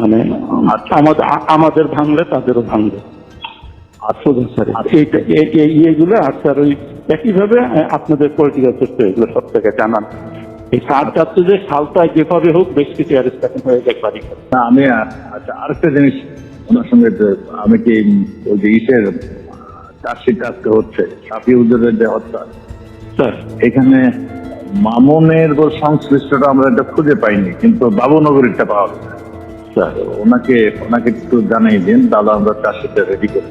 মানে আমাদের আমাদের ভাঙলে তাদেরও ভাঙবে। এই- এই এইগুলো আর স্যার ওই একইভাবে আপনাদের পলিটিক্যাল সেক্টর এগুলো সব থেকে জানান। এই সার সালটায় যেভাবে হোক বেশ কিছু হয়ে যায় বাড়ি না আমি আচ্ছা আরেকটা জিনিস ওনার সঙ্গে যে- আমি কি ওই যে ইসের চার্জশিট আজকে হচ্ছে সাফি যে হত্যা স্যার। এখানে মামুনের সংশ্লিষ্টটা আমরা এটা খুঁজে পাইনি কিন্তু বাবুনগরীরটা পাওয়া গেছে। ওনাকে ওনাকে একটু জানাই দিন তাহলে আমরা চাষিটা রেডি করি